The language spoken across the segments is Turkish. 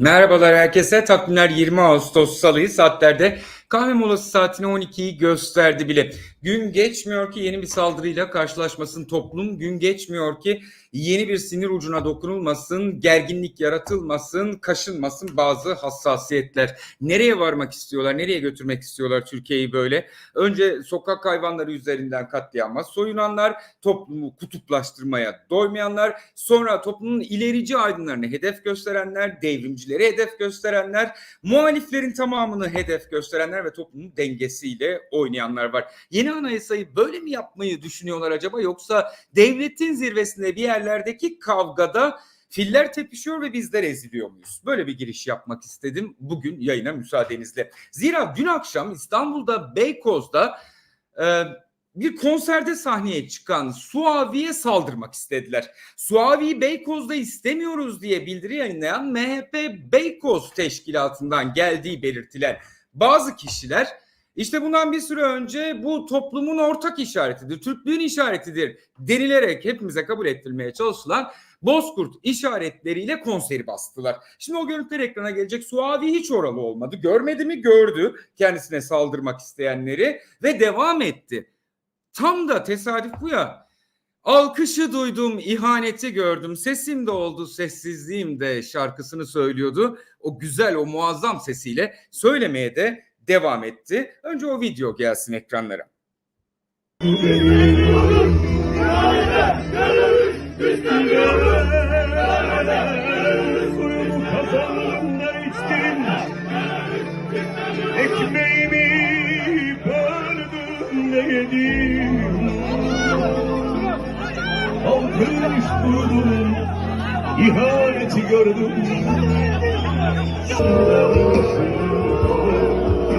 Merhabalar herkese. Takvimler 20 Ağustos Salı'yı saatlerde kahve molası saatine 12'yi gösterdi bile. Gün geçmiyor ki yeni bir saldırıyla karşılaşmasın toplum. Gün geçmiyor ki yeni bir sinir ucuna dokunulmasın, gerginlik yaratılmasın, kaşınmasın bazı hassasiyetler. Nereye varmak istiyorlar, nereye götürmek istiyorlar Türkiye'yi böyle? Önce sokak hayvanları üzerinden katliama soyunanlar, toplumu kutuplaştırmaya doymayanlar, sonra toplumun ilerici aydınlarını hedef gösterenler, devrimcileri hedef gösterenler, muhaliflerin tamamını hedef gösterenler ve toplumun dengesiyle oynayanlar var. Yeni anayasayı böyle mi yapmayı düşünüyorlar acaba yoksa devletin zirvesinde bir yerlerdeki kavgada filler tepişiyor ve bizler eziliyor muyuz? Böyle bir giriş yapmak istedim bugün yayına müsaadenizle. Zira dün akşam İstanbul'da Beykoz'da e, bir konserde sahneye çıkan Suavi'ye saldırmak istediler. Suavi'yi Beykoz'da istemiyoruz diye bildiri yayınlayan MHP Beykoz Teşkilatı'ndan geldiği belirtilen bazı kişiler işte bundan bir süre önce bu toplumun ortak işaretidir, Türklüğün işaretidir denilerek hepimize kabul ettirmeye çalışılan Bozkurt işaretleriyle konseri bastılar. Şimdi o görüntüler ekrana gelecek. Suavi hiç oralı olmadı. Görmedi mi? Gördü kendisine saldırmak isteyenleri ve devam etti. Tam da tesadüf bu ya. Alkışı duydum, ihaneti gördüm. Sesim de oldu, sessizliğim de şarkısını söylüyordu. O güzel, o muazzam sesiyle söylemeye de devam etti. Önce o video gelsin ekranlara. Suyumu buldum ihaneti gördüm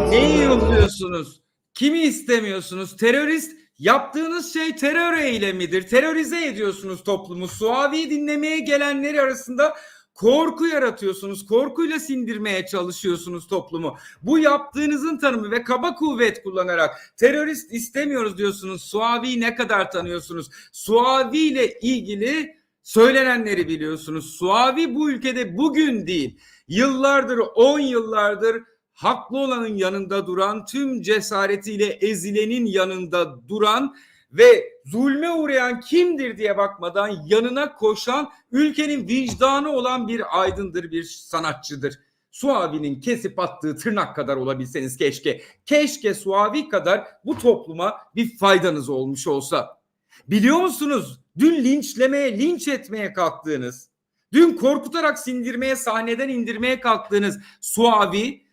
Neyi yolluyorsunuz? Kimi istemiyorsunuz? Terörist yaptığınız şey terör eylemidir. Terörize ediyorsunuz toplumu. Suavi dinlemeye gelenleri arasında korku yaratıyorsunuz. Korkuyla sindirmeye çalışıyorsunuz toplumu. Bu yaptığınızın tanımı ve kaba kuvvet kullanarak terörist istemiyoruz diyorsunuz. Suavi'yi ne kadar tanıyorsunuz? Suavi ile ilgili söylenenleri biliyorsunuz. Suavi bu ülkede bugün değil, yıllardır, on yıllardır haklı olanın yanında duran, tüm cesaretiyle ezilenin yanında duran ve zulme uğrayan kimdir diye bakmadan yanına koşan ülkenin vicdanı olan bir aydındır, bir sanatçıdır. Suavi'nin kesip attığı tırnak kadar olabilseniz keşke. Keşke Suavi kadar bu topluma bir faydanız olmuş olsa. Biliyor musunuz? Dün linçlemeye, linç etmeye kalktığınız, dün korkutarak sindirmeye, sahneden indirmeye kalktığınız Suavi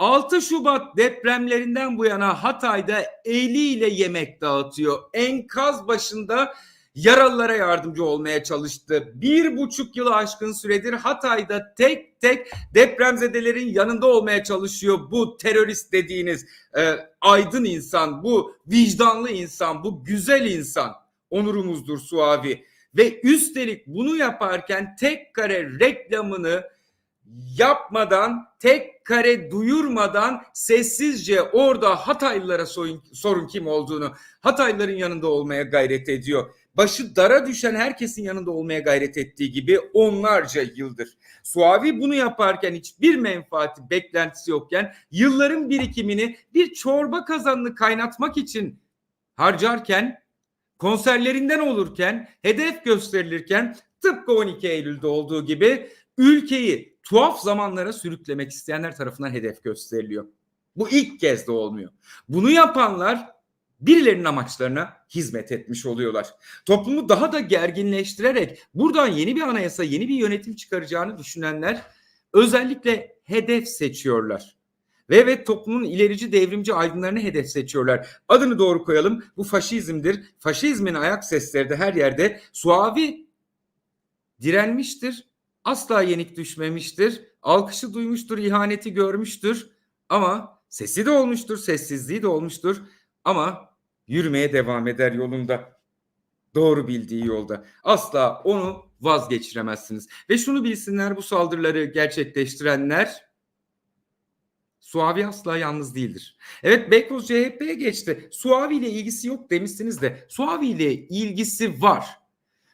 6 Şubat depremlerinden bu yana Hatay'da eliyle yemek dağıtıyor. Enkaz başında yaralılara yardımcı olmaya çalıştı. Bir buçuk yılı aşkın süredir Hatay'da tek tek depremzedelerin yanında olmaya çalışıyor. Bu terörist dediğiniz e, aydın insan, bu vicdanlı insan, bu güzel insan onurumuzdur Suavi. Ve üstelik bunu yaparken tek kare reklamını yapmadan, tek kare duyurmadan sessizce orada Hataylılara sorun, sorun kim olduğunu, Hataylıların yanında olmaya gayret ediyor. Başı dara düşen herkesin yanında olmaya gayret ettiği gibi onlarca yıldır. Suavi bunu yaparken hiçbir menfaati, beklentisi yokken yılların birikimini bir çorba kazanını kaynatmak için harcarken, konserlerinden olurken, hedef gösterilirken tıpkı 12 Eylül'de olduğu gibi ülkeyi tuhaf zamanlara sürüklemek isteyenler tarafından hedef gösteriliyor. Bu ilk kez de olmuyor. Bunu yapanlar birilerinin amaçlarına hizmet etmiş oluyorlar. Toplumu daha da gerginleştirerek buradan yeni bir anayasa, yeni bir yönetim çıkaracağını düşünenler özellikle hedef seçiyorlar. Ve evet toplumun ilerici devrimci aydınlarını hedef seçiyorlar. Adını doğru koyalım. Bu faşizmdir. Faşizmin ayak sesleri de her yerde. Suavi direnmiştir asla yenik düşmemiştir. Alkışı duymuştur, ihaneti görmüştür ama sesi de olmuştur, sessizliği de olmuştur ama yürümeye devam eder yolunda. Doğru bildiği yolda. Asla onu vazgeçiremezsiniz. Ve şunu bilsinler bu saldırıları gerçekleştirenler Suavi asla yalnız değildir. Evet Beykoz CHP'ye geçti. Suavi ile ilgisi yok demişsiniz de Suavi ile ilgisi var.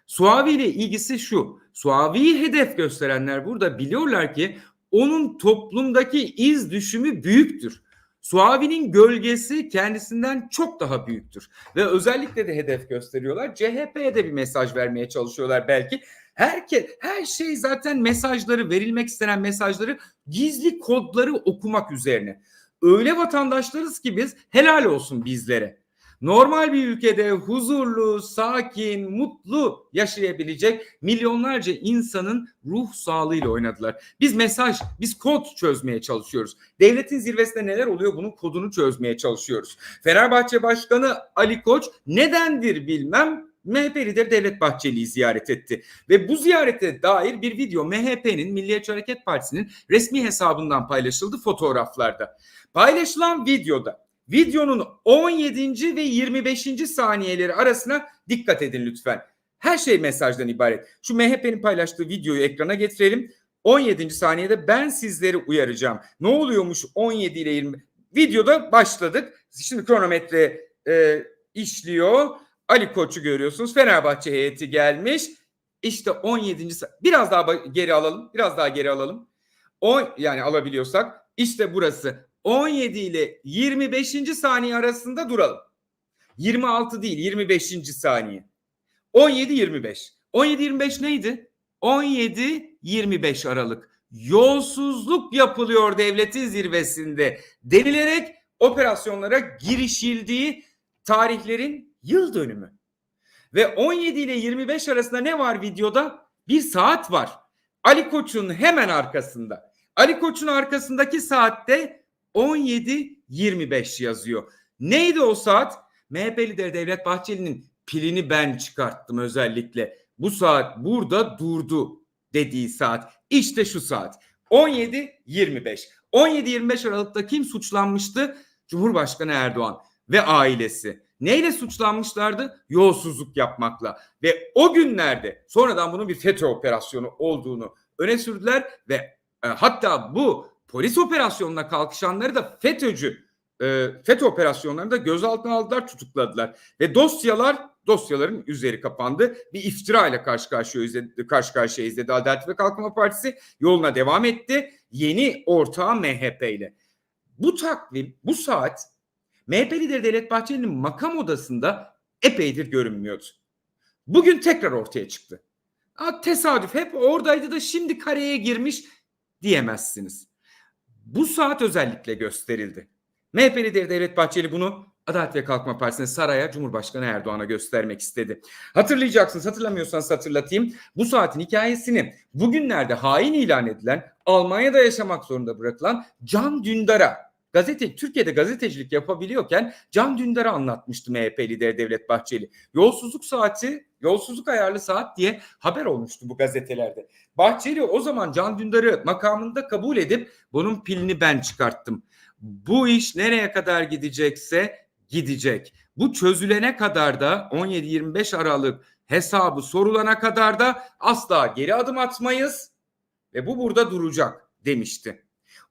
Suavi ile ilgisi şu. Suavi'yi hedef gösterenler burada biliyorlar ki onun toplumdaki iz düşümü büyüktür. Suavi'nin gölgesi kendisinden çok daha büyüktür. Ve özellikle de hedef gösteriyorlar. CHP'ye de bir mesaj vermeye çalışıyorlar belki. Herkes, her şey zaten mesajları, verilmek istenen mesajları, gizli kodları okumak üzerine. Öyle vatandaşlarız ki biz helal olsun bizlere. Normal bir ülkede huzurlu, sakin, mutlu yaşayabilecek milyonlarca insanın ruh sağlığıyla oynadılar. Biz mesaj, biz kod çözmeye çalışıyoruz. Devletin zirvesinde neler oluyor bunun kodunu çözmeye çalışıyoruz. Fenerbahçe Başkanı Ali Koç nedendir bilmem MHP lideri Devlet Bahçeli'yi ziyaret etti. Ve bu ziyarete dair bir video MHP'nin Milliyetçi Hareket Partisi'nin resmi hesabından paylaşıldı fotoğraflarda. Paylaşılan videoda videonun 17. ve 25. saniyeleri arasına dikkat edin lütfen. Her şey mesajdan ibaret. Şu MHP'nin paylaştığı videoyu ekrana getirelim. 17. saniyede ben sizleri uyaracağım. Ne oluyormuş 17 ile 20? Videoda başladık. Şimdi kronometre e, işliyor. Ali Koç'u görüyorsunuz. Fenerbahçe heyeti gelmiş. İşte 17. sa- biraz daha geri alalım. Biraz daha geri alalım. 10 yani alabiliyorsak işte burası 17 ile 25. saniye arasında duralım. 26 değil 25. saniye. 17 25. 17 25 neydi? 17 25 Aralık. Yolsuzluk yapılıyor devletin zirvesinde denilerek operasyonlara girişildiği tarihlerin yıl dönümü. Ve 17 ile 25 arasında ne var videoda? Bir saat var. Ali Koç'un hemen arkasında. Ali Koç'un arkasındaki saatte 17.25 yazıyor. Neydi o saat? MHP lideri Devlet Bahçeli'nin pilini ben çıkarttım özellikle. Bu saat burada durdu dediği saat. İşte şu saat. 17.25. 17-25 Aralık'ta kim suçlanmıştı? Cumhurbaşkanı Erdoğan ve ailesi. Neyle suçlanmışlardı? Yolsuzluk yapmakla. Ve o günlerde sonradan bunun bir FETÖ operasyonu olduğunu öne sürdüler ve e, hatta bu polis operasyonuna kalkışanları da FETÖ'cü e, FETÖ operasyonlarında gözaltına aldılar, tutukladılar. Ve dosyalar dosyaların üzeri kapandı. Bir iftira ile karşı karşıya izledi, karşı karşıya izledi Adalet ve Kalkınma Partisi yoluna devam etti. Yeni ortağı MHP ile. Bu takvim, bu saat MHP lideri Devlet Bahçeli'nin makam odasında epeydir görünmüyordu. Bugün tekrar ortaya çıktı. Aa, tesadüf hep oradaydı da şimdi kareye girmiş diyemezsiniz. Bu saat özellikle gösterildi. MHP lideri Devlet Bahçeli bunu Adalet ve Kalkınma Partisi'ne saraya Cumhurbaşkanı Erdoğan'a göstermek istedi. Hatırlayacaksınız hatırlamıyorsanız hatırlatayım. Bu saatin hikayesini bugünlerde hain ilan edilen Almanya'da yaşamak zorunda bırakılan Can Dündar'a gazete Türkiye'de gazetecilik yapabiliyorken Can Dündar'a anlatmıştı MHP lideri Devlet Bahçeli. Yolsuzluk saati, yolsuzluk ayarlı saat diye haber olmuştu bu gazetelerde. Bahçeli o zaman Can Dündar'ı makamında kabul edip bunun pilini ben çıkarttım. Bu iş nereye kadar gidecekse gidecek. Bu çözülene kadar da 17-25 Aralık hesabı sorulana kadar da asla geri adım atmayız ve bu burada duracak demişti.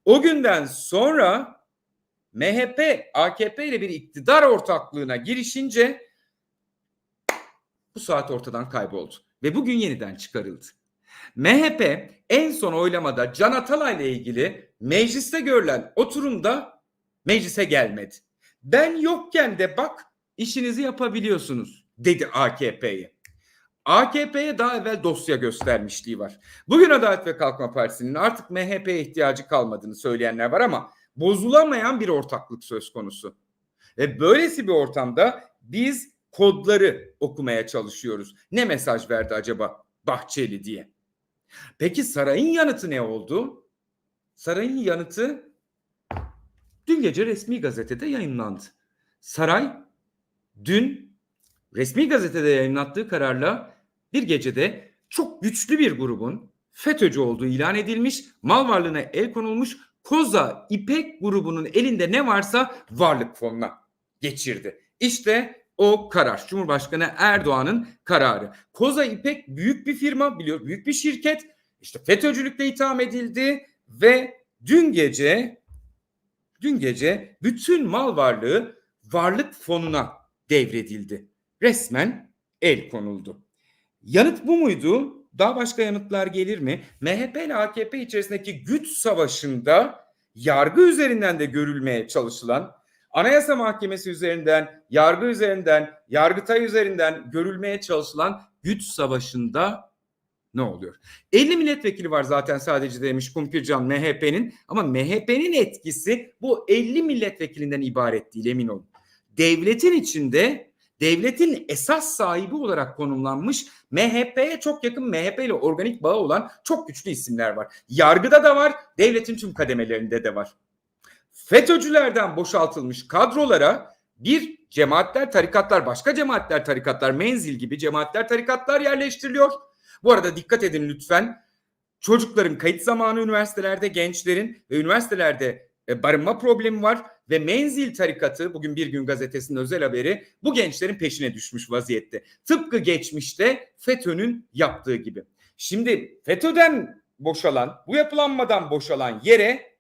O günden sonra MHP AKP ile bir iktidar ortaklığına girişince bu saat ortadan kayboldu ve bugün yeniden çıkarıldı. MHP en son oylamada Can Atalay ile ilgili mecliste görülen oturumda meclise gelmedi. Ben yokken de bak işinizi yapabiliyorsunuz dedi AKP'ye. AKP'ye daha evvel dosya göstermişliği var. Bugün Adalet ve Kalkınma Partisi'nin artık MHP'ye ihtiyacı kalmadığını söyleyenler var ama bozulamayan bir ortaklık söz konusu. Ve böylesi bir ortamda biz kodları okumaya çalışıyoruz. Ne mesaj verdi acaba Bahçeli diye? Peki sarayın yanıtı ne oldu? Sarayın yanıtı dün gece resmi gazetede yayınlandı. Saray dün resmi gazetede yayınlattığı kararla bir gecede çok güçlü bir grubun FETÖ'cü olduğu ilan edilmiş, mal varlığına el konulmuş Koza İpek grubunun elinde ne varsa varlık fonuna geçirdi. İşte o karar. Cumhurbaşkanı Erdoğan'ın kararı. Koza İpek büyük bir firma, biliyor, büyük bir şirket. İşte FETÖ'cülükle itham edildi ve dün gece dün gece bütün mal varlığı varlık fonuna devredildi. Resmen el konuldu. Yanıt bu muydu? Daha başka yanıtlar gelir mi? MHP ile AKP içerisindeki güç savaşında yargı üzerinden de görülmeye çalışılan, Anayasa Mahkemesi üzerinden, yargı üzerinden, Yargıtay üzerinden görülmeye çalışılan güç savaşında ne oluyor? 50 milletvekili var zaten sadece demiş Kumpircan MHP'nin ama MHP'nin etkisi bu 50 milletvekilinden ibaret değil emin olun. Devletin içinde devletin esas sahibi olarak konumlanmış MHP'ye çok yakın MHP ile organik bağı olan çok güçlü isimler var. Yargıda da var, devletin tüm kademelerinde de var. FETÖ'cülerden boşaltılmış kadrolara bir cemaatler, tarikatlar, başka cemaatler, tarikatlar, menzil gibi cemaatler, tarikatlar yerleştiriliyor. Bu arada dikkat edin lütfen. Çocukların kayıt zamanı üniversitelerde, gençlerin ve üniversitelerde barınma problemi var ve Menzil tarikatı bugün Bir Gün Gazetesi'nin özel haberi bu gençlerin peşine düşmüş vaziyette. Tıpkı geçmişte FETÖ'nün yaptığı gibi. Şimdi FETÖ'den boşalan, bu yapılanmadan boşalan yere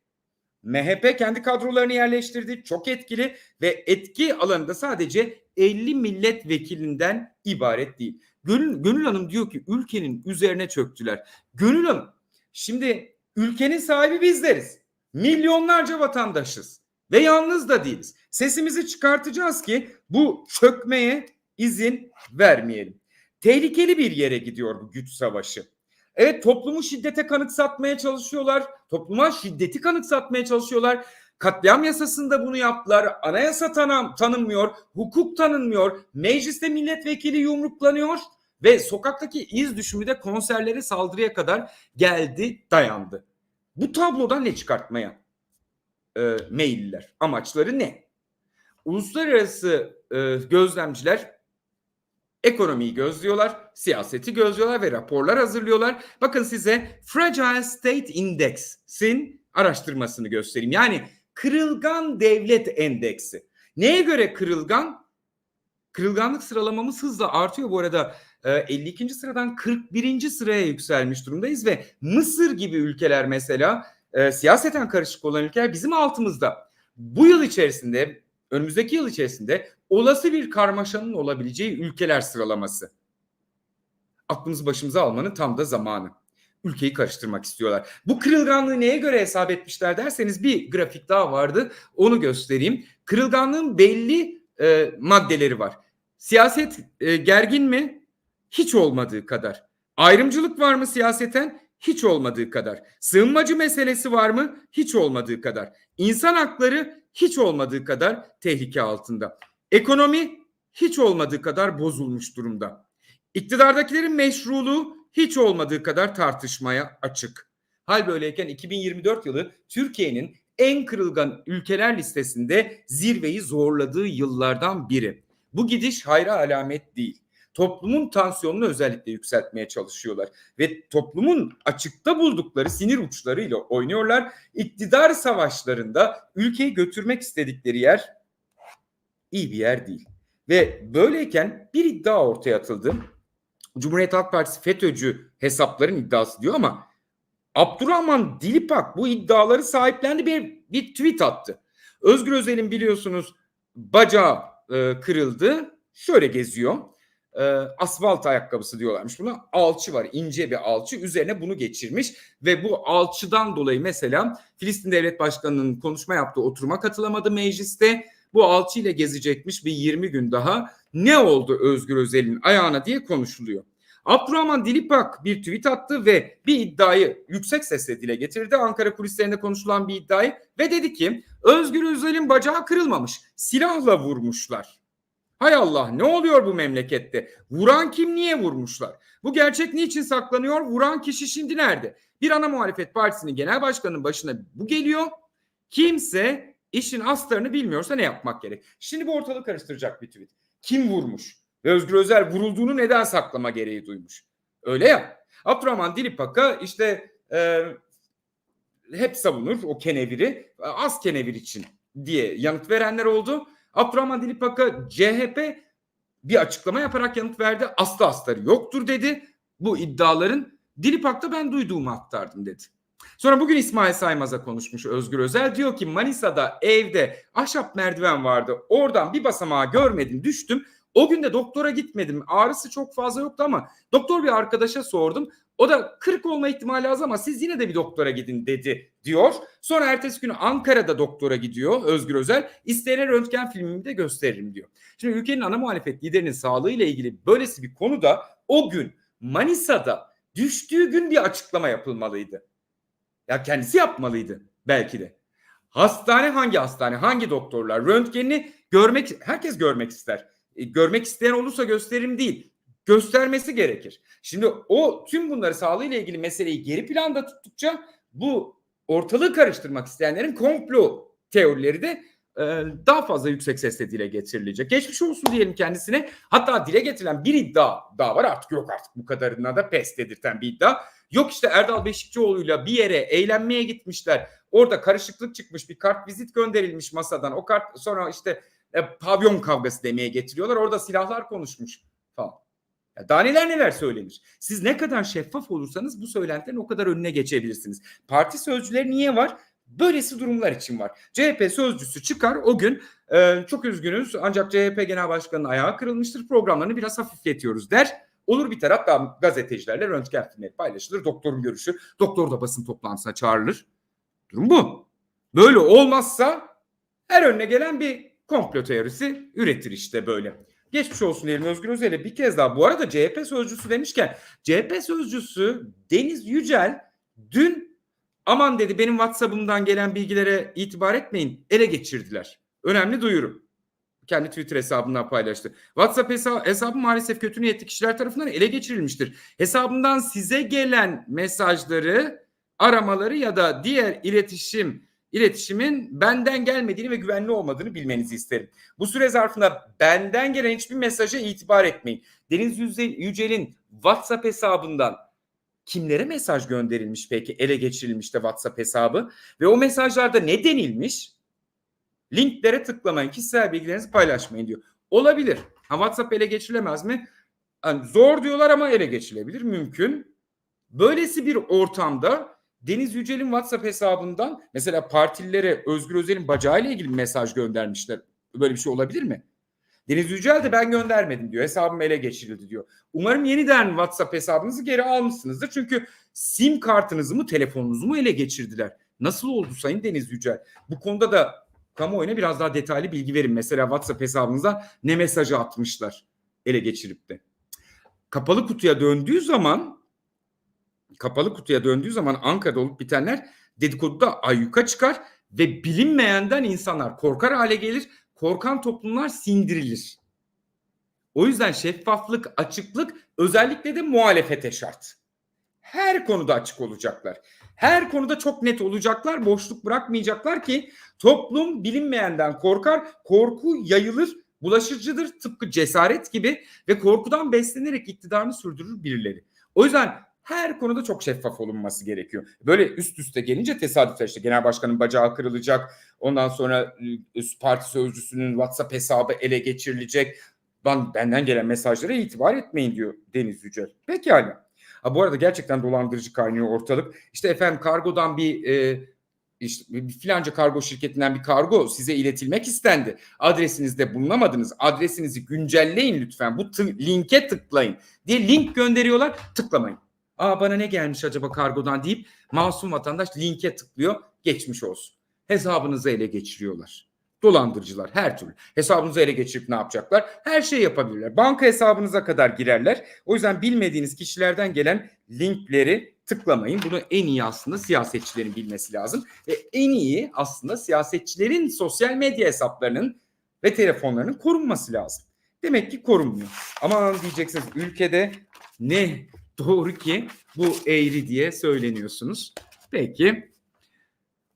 MHP kendi kadrolarını yerleştirdi. Çok etkili ve etki alanında sadece 50 milletvekilinden ibaret değil. Gönül, Gönül Hanım diyor ki ülkenin üzerine çöktüler. Gönül Hanım şimdi ülkenin sahibi bizleriz. Milyonlarca vatandaşız ve yalnız da değiliz. Sesimizi çıkartacağız ki bu çökmeye izin vermeyelim. Tehlikeli bir yere gidiyor bu güç savaşı. Evet toplumu şiddete kanıksatmaya çalışıyorlar. Topluma şiddeti kanıksatmaya çalışıyorlar. Katliam yasasında bunu yaptılar. Anayasa tanım, tanınmıyor. Hukuk tanınmıyor. Mecliste milletvekili yumruklanıyor. Ve sokaktaki iz düşümü de konserlere saldırıya kadar geldi dayandı. Bu tablodan ne çıkartmaya e, meyilliler? Amaçları ne? Uluslararası e, gözlemciler ekonomiyi gözlüyorlar, siyaseti gözlüyorlar ve raporlar hazırlıyorlar. Bakın size Fragile State Index'in araştırmasını göstereyim. Yani kırılgan devlet endeksi. Neye göre kırılgan? Kırılganlık sıralamamız hızla artıyor bu arada. 52. sıradan 41. sıraya yükselmiş durumdayız ve Mısır gibi ülkeler mesela e, siyaseten karışık olan ülkeler bizim altımızda. Bu yıl içerisinde önümüzdeki yıl içerisinde olası bir karmaşanın olabileceği ülkeler sıralaması. Aklımızı başımıza almanın tam da zamanı. Ülkeyi karıştırmak istiyorlar. Bu kırılganlığı neye göre hesap etmişler derseniz bir grafik daha vardı. Onu göstereyim. Kırılganlığın belli e, maddeleri var. Siyaset e, gergin mi? Hiç olmadığı kadar. Ayrımcılık var mı siyaseten? Hiç olmadığı kadar. Sığınmacı meselesi var mı? Hiç olmadığı kadar. İnsan hakları hiç olmadığı kadar tehlike altında. Ekonomi hiç olmadığı kadar bozulmuş durumda. İktidardakilerin meşruluğu hiç olmadığı kadar tartışmaya açık. Hal böyleyken 2024 yılı Türkiye'nin en kırılgan ülkeler listesinde zirveyi zorladığı yıllardan biri. Bu gidiş hayra alamet değil. Toplumun tansiyonunu özellikle yükseltmeye çalışıyorlar ve toplumun açıkta buldukları sinir uçlarıyla oynuyorlar. İktidar savaşlarında ülkeyi götürmek istedikleri yer iyi bir yer değil. Ve böyleyken bir iddia ortaya atıldı. Cumhuriyet Halk Partisi FETÖ'cü hesapların iddiası diyor ama Abdurrahman Dilipak bu iddiaları sahiplendi bir, bir tweet attı. Özgür Özel'in biliyorsunuz bacağı e, kırıldı. Şöyle geziyor. E, asfalt ayakkabısı diyorlarmış buna. Alçı var ince bir alçı üzerine bunu geçirmiş ve bu alçıdan dolayı mesela Filistin Devlet Başkanı'nın konuşma yaptığı oturuma katılamadı mecliste. Bu alçı ile gezecekmiş bir 20 gün daha. Ne oldu Özgür Özel'in ayağına diye konuşuluyor. Abdurrahman Dilipak bir tweet attı ve bir iddiayı yüksek sesle dile getirdi. Ankara kulislerinde konuşulan bir iddiayı ve dedi ki Özgür Özel'in bacağı kırılmamış. Silahla vurmuşlar. Hay Allah ne oluyor bu memlekette? Vuran kim niye vurmuşlar? Bu gerçek niçin saklanıyor? Vuran kişi şimdi nerede? Bir ana muhalefet partisinin genel başkanının başına bu geliyor. Kimse işin astarını bilmiyorsa ne yapmak gerek? Şimdi bu ortalığı karıştıracak bir tweet. Kim vurmuş? Özgür Özel vurulduğunu neden saklama gereği duymuş? Öyle ya. Abdurrahman Dilipak'a işte e, hep savunur o keneviri. Az kenevir için diye yanıt verenler oldu. Abdurrahman Dilipak'a CHP bir açıklama yaparak yanıt verdi. Aslı astarı yoktur dedi. Bu iddiaların Dilipak'ta ben duyduğumu aktardım dedi. Sonra bugün İsmail Saymaz'a konuşmuş Özgür Özel. Diyor ki Manisa'da evde ahşap merdiven vardı. Oradan bir basamağı görmedim düştüm. O gün de doktora gitmedim. Ağrısı çok fazla yoktu ama doktor bir arkadaşa sordum. O da kırık olma ihtimali az ama siz yine de bir doktora gidin dedi diyor. Sonra ertesi gün Ankara'da doktora gidiyor Özgür Özel. İsteyene röntgen filmimi de gösteririm diyor. Şimdi ülkenin ana muhalefet liderinin sağlığı ile ilgili böylesi bir konuda o gün Manisa'da düştüğü gün bir açıklama yapılmalıydı. Ya kendisi yapmalıydı belki de. Hastane hangi hastane, hangi doktorlar röntgenini görmek herkes görmek ister. E, görmek isteyen olursa gösterim değil. Göstermesi gerekir. Şimdi o tüm bunları sağlığıyla ilgili meseleyi geri planda tuttukça bu ortalığı karıştırmak isteyenlerin komplo teorileri de e, daha fazla yüksek sesle dile getirilecek. Geçmiş olsun diyelim kendisine. Hatta dile getirilen bir iddia daha var artık yok artık bu kadarına da pes dedirten bir iddia. Yok işte Erdal Beşikçioğlu'yla bir yere eğlenmeye gitmişler. Orada karışıklık çıkmış bir kart vizit gönderilmiş masadan. O kart sonra işte e, pavyon kavgası demeye getiriyorlar. Orada silahlar konuşmuş falan. Ya daha neler neler söylenir. Siz ne kadar şeffaf olursanız bu söylentilerin o kadar önüne geçebilirsiniz. Parti sözcüleri niye var? Böylesi durumlar için var. CHP sözcüsü çıkar o gün e, çok üzgünüz ancak CHP Genel Başkanı'nın ayağı kırılmıştır programlarını biraz hafifletiyoruz der. Olur biter hatta gazetecilerle röntgen filmleri paylaşılır. Doktorun görüşü. Doktor da basın toplantısına çağrılır. Durum bu. Böyle olmazsa her önüne gelen bir komplo teorisi üretir işte böyle. Geçmiş olsun diyelim Özgür Özel'e bir kez daha. Bu arada CHP sözcüsü demişken CHP sözcüsü Deniz Yücel dün aman dedi benim WhatsApp'ımdan gelen bilgilere itibar etmeyin ele geçirdiler. Önemli duyuru. Kendi Twitter hesabından paylaştı. WhatsApp hesa- hesabı maalesef kötü niyetli kişiler tarafından ele geçirilmiştir. Hesabından size gelen mesajları, aramaları ya da diğer iletişim iletişimin benden gelmediğini ve güvenli olmadığını bilmenizi isterim. Bu süre zarfında benden gelen hiçbir mesaja itibar etmeyin. Deniz Yüce- Yücel'in WhatsApp hesabından kimlere mesaj gönderilmiş peki? Ele geçirilmiş de WhatsApp hesabı ve o mesajlarda ne denilmiş? Linklere tıklamayın, kişisel bilgilerinizi paylaşmayın diyor. Olabilir. Ha, WhatsApp ele geçirilemez mi? Yani zor diyorlar ama ele geçilebilir. Mümkün. Böylesi bir ortamda Deniz Yücel'in WhatsApp hesabından mesela partililere Özgür Özel'in bacağıyla ilgili mesaj göndermişler. Böyle bir şey olabilir mi? Deniz Yücel de ben göndermedim diyor. Hesabım ele geçirildi diyor. Umarım yeniden WhatsApp hesabınızı geri almışsınızdır. Çünkü sim kartınızı mı telefonunuzu mu ele geçirdiler? Nasıl oldu Sayın Deniz Yücel? Bu konuda da kamuoyuna biraz daha detaylı bilgi verin. Mesela WhatsApp hesabınıza ne mesajı atmışlar ele geçirip de. Kapalı kutuya döndüğü zaman kapalı kutuya döndüğü zaman Ankara'da olup bitenler dedikoduda ayyuka çıkar ve bilinmeyenden insanlar korkar hale gelir. Korkan toplumlar sindirilir. O yüzden şeffaflık, açıklık özellikle de muhalefete şart. Her konuda açık olacaklar. Her konuda çok net olacaklar, boşluk bırakmayacaklar ki toplum bilinmeyenden korkar, korku yayılır, bulaşıcıdır tıpkı cesaret gibi ve korkudan beslenerek iktidarını sürdürür birileri. O yüzden her konuda çok şeffaf olunması gerekiyor. Böyle üst üste gelince tesadüfler işte genel başkanın bacağı kırılacak. Ondan sonra e, parti sözcüsünün WhatsApp hesabı ele geçirilecek. Ben, benden gelen mesajlara itibar etmeyin diyor Deniz Yücel. Pekala. Ha, bu arada gerçekten dolandırıcı kaynıyor ortalık. İşte efendim kargodan bir e, işte filanca kargo şirketinden bir kargo size iletilmek istendi. Adresinizde bulunamadınız. Adresinizi güncelleyin lütfen. Bu linke tıklayın diye link gönderiyorlar. Tıklamayın. Aa bana ne gelmiş acaba kargodan deyip masum vatandaş linke tıklıyor. Geçmiş olsun. Hesabınızı ele geçiriyorlar. Dolandırıcılar her türlü. Hesabınızı ele geçirip ne yapacaklar? Her şey yapabilirler. Banka hesabınıza kadar girerler. O yüzden bilmediğiniz kişilerden gelen linkleri tıklamayın. Bunu en iyi aslında siyasetçilerin bilmesi lazım. Ve en iyi aslında siyasetçilerin sosyal medya hesaplarının ve telefonlarının korunması lazım. Demek ki korunmuyor. Ama diyeceksiniz ülkede ne doğru ki bu eğri diye söyleniyorsunuz. Peki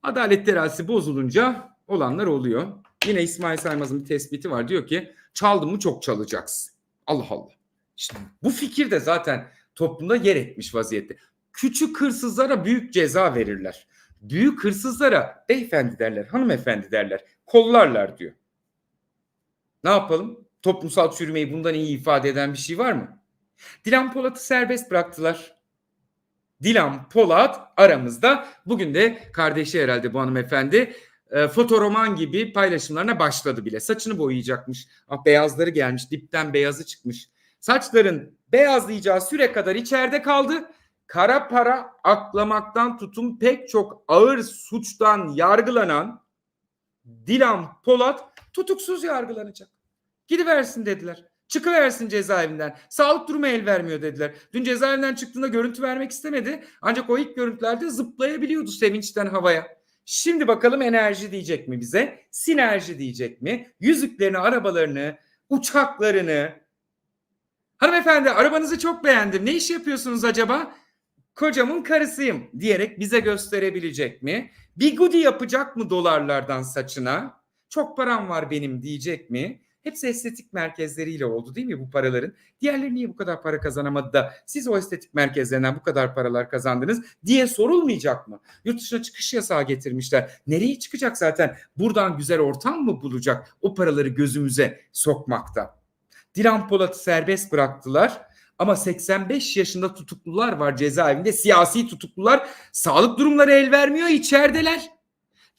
adalet terazisi bozulunca olanlar oluyor. Yine İsmail Saymaz'ın bir tespiti var. Diyor ki çaldın mı çok çalacaksın. Allah Allah. İşte bu fikir de zaten toplumda yer etmiş vaziyette. Küçük hırsızlara büyük ceza verirler. Büyük hırsızlara beyefendi derler, hanımefendi derler. Kollarlar diyor. Ne yapalım? Toplumsal çürümeyi bundan iyi ifade eden bir şey var mı? Dilan Polat'ı serbest bıraktılar. Dilan Polat aramızda. Bugün de kardeşi herhalde bu hanımefendi e, fotoroman gibi paylaşımlarına başladı bile. Saçını boyayacakmış. Ah beyazları gelmiş. Dipten beyazı çıkmış. Saçların beyazlayacağı süre kadar içeride kaldı. Kara para aklamaktan tutun pek çok ağır suçtan yargılanan Dilan Polat tutuksuz yargılanacak. Gidiversin dediler. Çıkıversin cezaevinden. Sağlık durumu el vermiyor dediler. Dün cezaevinden çıktığında görüntü vermek istemedi. Ancak o ilk görüntülerde zıplayabiliyordu sevinçten havaya. Şimdi bakalım enerji diyecek mi bize? Sinerji diyecek mi? Yüzüklerini, arabalarını, uçaklarını. Hanımefendi arabanızı çok beğendim. Ne iş yapıyorsunuz acaba? Kocamın karısıyım diyerek bize gösterebilecek mi? Bigudi yapacak mı dolarlardan saçına? Çok param var benim diyecek mi? Hepsi estetik merkezleriyle oldu değil mi bu paraların? Diğerleri niye bu kadar para kazanamadı da siz o estetik merkezlerinden bu kadar paralar kazandınız diye sorulmayacak mı? Yurt dışına çıkış yasağı getirmişler. Nereye çıkacak zaten? Buradan güzel ortam mı bulacak o paraları gözümüze sokmakta? Dilan Polat'ı serbest bıraktılar. Ama 85 yaşında tutuklular var cezaevinde. Siyasi tutuklular. Sağlık durumları el vermiyor. içerideler.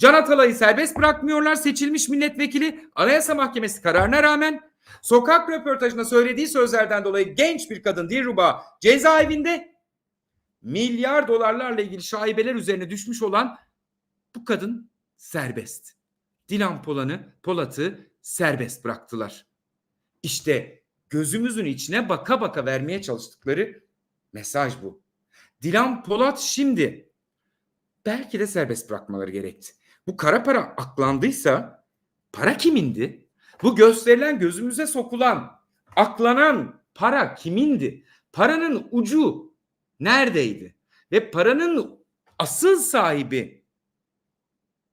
Can Atalay'ı serbest bırakmıyorlar. Seçilmiş milletvekili Anayasa Mahkemesi kararına rağmen sokak röportajında söylediği sözlerden dolayı genç bir kadın Dilruba cezaevinde milyar dolarlarla ilgili şaibeler üzerine düşmüş olan bu kadın serbest. Dilan Polan'ı, Polat'ı serbest bıraktılar. İşte gözümüzün içine baka baka vermeye çalıştıkları mesaj bu. Dilan Polat şimdi belki de serbest bırakmaları gerekti. Bu kara para aklandıysa para kimindi? Bu gösterilen gözümüze sokulan, aklanan para kimindi? Paranın ucu neredeydi? Ve paranın asıl sahibi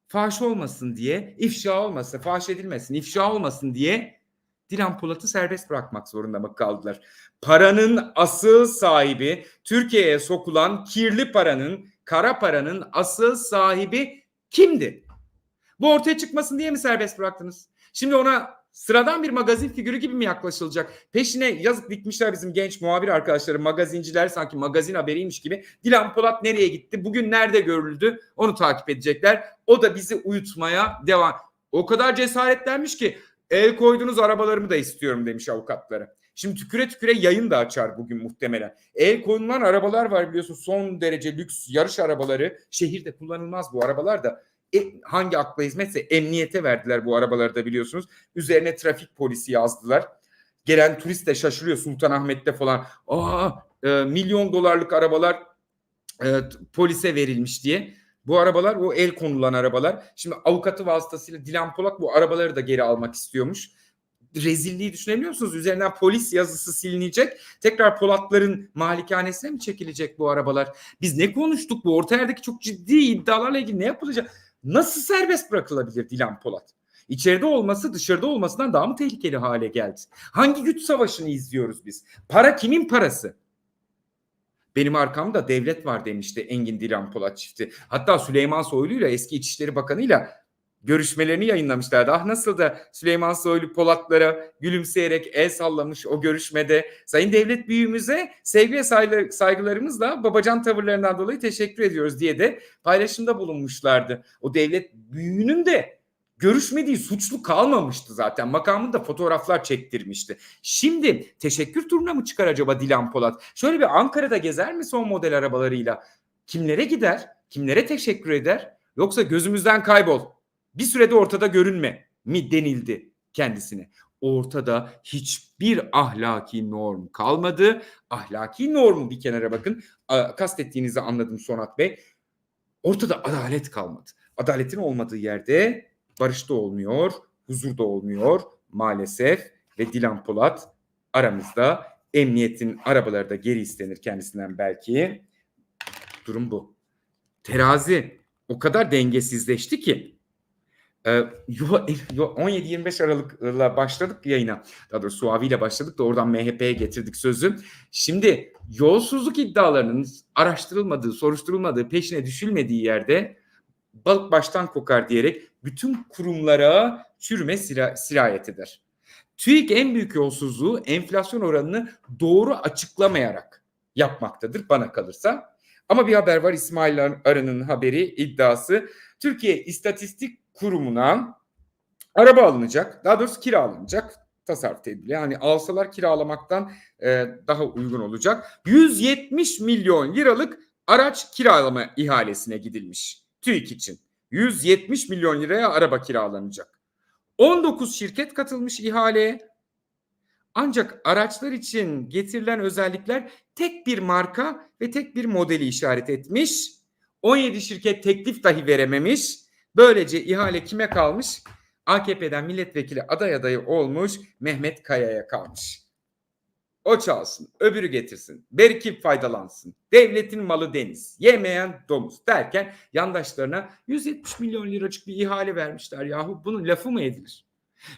faş olmasın diye, ifşa olmasın, faş edilmesin, ifşa olmasın diye Dilan Polat'ı serbest bırakmak zorunda mı kaldılar? Paranın asıl sahibi, Türkiye'ye sokulan kirli paranın, kara paranın asıl sahibi kimdi? Bu ortaya çıkmasın diye mi serbest bıraktınız? Şimdi ona sıradan bir magazin figürü gibi mi yaklaşılacak? Peşine yazık dikmişler bizim genç muhabir arkadaşları, magazinciler sanki magazin haberiymiş gibi. Dilan Polat nereye gitti? Bugün nerede görüldü? Onu takip edecekler. O da bizi uyutmaya devam. O kadar cesaretlenmiş ki el koyduğunuz arabalarımı da istiyorum demiş avukatları. Şimdi tüküre tüküre yayın da açar bugün muhtemelen. El konulan arabalar var biliyorsun son derece lüks yarış arabaları. Şehirde kullanılmaz bu arabalar da. E, hangi akla hizmetse emniyete verdiler bu arabaları da biliyorsunuz. Üzerine trafik polisi yazdılar. Gelen turist de şaşırıyor Sultanahmet'te falan. Aa e, milyon dolarlık arabalar e, polise verilmiş diye. Bu arabalar o el konulan arabalar. Şimdi avukatı vasıtasıyla Dilan Polat bu arabaları da geri almak istiyormuş. Rezilliği düşünebiliyor musunuz? Üzerinden polis yazısı silinecek. Tekrar Polatların malikanesine mi çekilecek bu arabalar? Biz ne konuştuk bu? Orta yerdeki çok ciddi iddialarla ilgili ne yapılacak? Nasıl serbest bırakılabilir Dilan Polat? İçeride olması dışarıda olmasından daha mı tehlikeli hale geldi? Hangi güç savaşını izliyoruz biz? Para kimin parası? Benim arkamda devlet var demişti Engin Dilan Polat çifti. Hatta Süleyman Soylu ile eski İçişleri Bakanı ile görüşmelerini yayınlamışlardı. Ah nasıl da Süleyman Soylu Polatlara gülümseyerek el sallamış o görüşmede. Sayın devlet büyüğümüze sevgi ve saygılarımızla babacan tavırlarından dolayı teşekkür ediyoruz diye de paylaşımda bulunmuşlardı. O devlet büyüğünün de görüşmediği suçlu kalmamıştı zaten. Makamında fotoğraflar çektirmişti. Şimdi teşekkür turuna mı çıkar acaba Dilan Polat? Şöyle bir Ankara'da gezer mi son model arabalarıyla? Kimlere gider? Kimlere teşekkür eder? Yoksa gözümüzden kaybol. Bir sürede ortada görünme mi denildi kendisine. Ortada hiçbir ahlaki norm kalmadı. Ahlaki normu bir kenara bakın. Kastettiğinizi anladım Sonat Bey. Ortada adalet kalmadı. Adaletin olmadığı yerde barış da olmuyor, huzur da olmuyor maalesef ve Dilan Polat aramızda emniyetin arabaları da geri istenir kendisinden belki. Durum bu. Terazi o kadar dengesizleşti ki 17-25 Aralık'la başladık yayına. Daha doğrusu Suavi ile başladık da oradan MHP'ye getirdik sözü. Şimdi yolsuzluk iddialarının araştırılmadığı, soruşturulmadığı, peşine düşülmediği yerde balık baştan kokar diyerek bütün kurumlara çürüme sira, sirayet eder. TÜİK en büyük yolsuzluğu enflasyon oranını doğru açıklamayarak yapmaktadır bana kalırsa. Ama bir haber var İsmail Arı'nın haberi iddiası. Türkiye İstatistik Kurumu'na araba alınacak. Daha doğrusu kiralanacak. Tasarruf tedbiri. Yani alsalar kiralamaktan e, daha uygun olacak. 170 milyon liralık araç kiralama ihalesine gidilmiş. TÜİK için. 170 milyon liraya araba kiralanacak. 19 şirket katılmış ihaleye. Ancak araçlar için getirilen özellikler tek bir marka ve tek bir modeli işaret etmiş. 17 şirket teklif dahi verememiş. Böylece ihale kime kalmış? AKP'den milletvekili aday adayı olmuş Mehmet Kaya'ya kalmış. O çalsın, öbürü getirsin, beriki faydalansın, devletin malı deniz, yemeyen domuz derken yandaşlarına 170 milyon liracık bir ihale vermişler yahu. Bunun lafı mı edilir?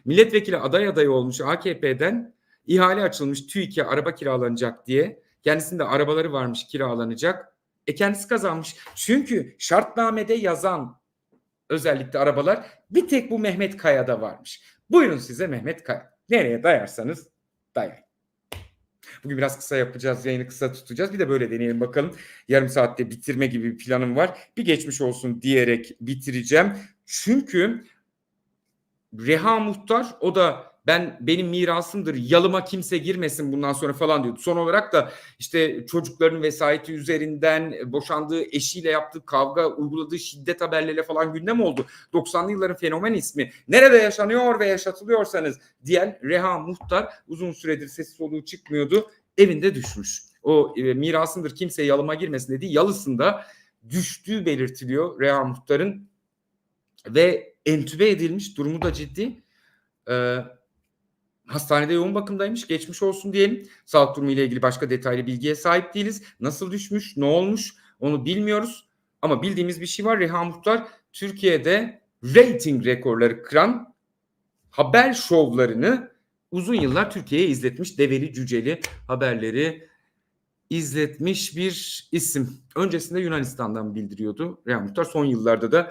Milletvekili aday adayı olmuş AKP'den ihale açılmış TÜİK'e araba kiralanacak diye. Kendisinde arabaları varmış kiralanacak. E kendisi kazanmış. Çünkü şartnamede yazan özellikle arabalar bir tek bu Mehmet Kaya'da varmış. Buyurun size Mehmet Kaya. Nereye dayarsanız dayayın. Bugün biraz kısa yapacağız. Yayını kısa tutacağız. Bir de böyle deneyelim bakalım. Yarım saatte bitirme gibi bir planım var. Bir geçmiş olsun diyerek bitireceğim. Çünkü Reha Muhtar o da ben benim mirasımdır yalıma kimse girmesin bundan sonra falan diyordu. Son olarak da işte çocukların vesayeti üzerinden e, boşandığı eşiyle yaptığı kavga uyguladığı şiddet haberleriyle falan gündem oldu. 90'lı yılların fenomen ismi nerede yaşanıyor ve yaşatılıyorsanız diyen Reha Muhtar uzun süredir sesi soluğu çıkmıyordu evinde düşmüş. O e, mirasımdır kimse yalıma girmesin dediği yalısında düştüğü belirtiliyor Reha Muhtar'ın ve entübe edilmiş durumu da ciddi. Ee, hastanede yoğun bakımdaymış. Geçmiş olsun diyelim. Sağlık durumu ile ilgili başka detaylı bilgiye sahip değiliz. Nasıl düşmüş, ne olmuş onu bilmiyoruz. Ama bildiğimiz bir şey var. Reha Muhtar Türkiye'de rating rekorları kıran haber şovlarını uzun yıllar Türkiye'ye izletmiş. Develi Cüceli haberleri izletmiş bir isim. Öncesinde Yunanistan'dan bildiriyordu Reha Muhtar. Son yıllarda da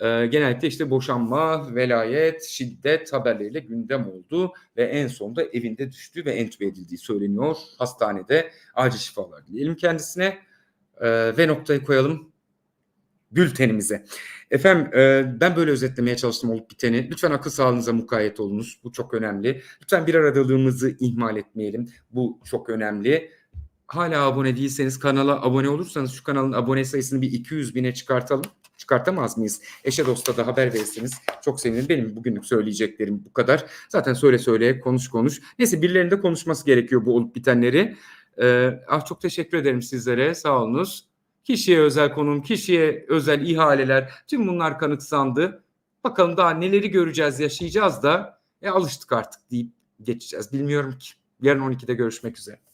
e, genellikle işte boşanma, velayet, şiddet haberleriyle gündem oldu ve en sonunda evinde düştü ve entübe edildiği söyleniyor. Hastanede acil şifalar dileyelim kendisine E, ve noktayı koyalım bültenimize. Efendim e, ben böyle özetlemeye çalıştım olup biteni. Lütfen akıl sağlığınıza mukayyet olunuz. Bu çok önemli. Lütfen bir aradalığımızı ihmal etmeyelim. Bu çok önemli. Hala abone değilseniz kanala abone olursanız şu kanalın abone sayısını bir 200 bine çıkartalım. Çıkartamaz mıyız? Eşe dosta da haber verirseniz çok sevinirim. Benim bugünlük söyleyeceklerim bu kadar. Zaten söyle söyle konuş konuş. Neyse birilerinin de konuşması gerekiyor bu olup bitenleri. Ee, ah çok teşekkür ederim sizlere. Sağ olunuz. Kişiye özel konum, kişiye özel ihaleler tüm bunlar kanıksandı. Bakalım daha neleri göreceğiz, yaşayacağız da e, alıştık artık deyip geçeceğiz. Bilmiyorum ki. Yarın 12'de görüşmek üzere.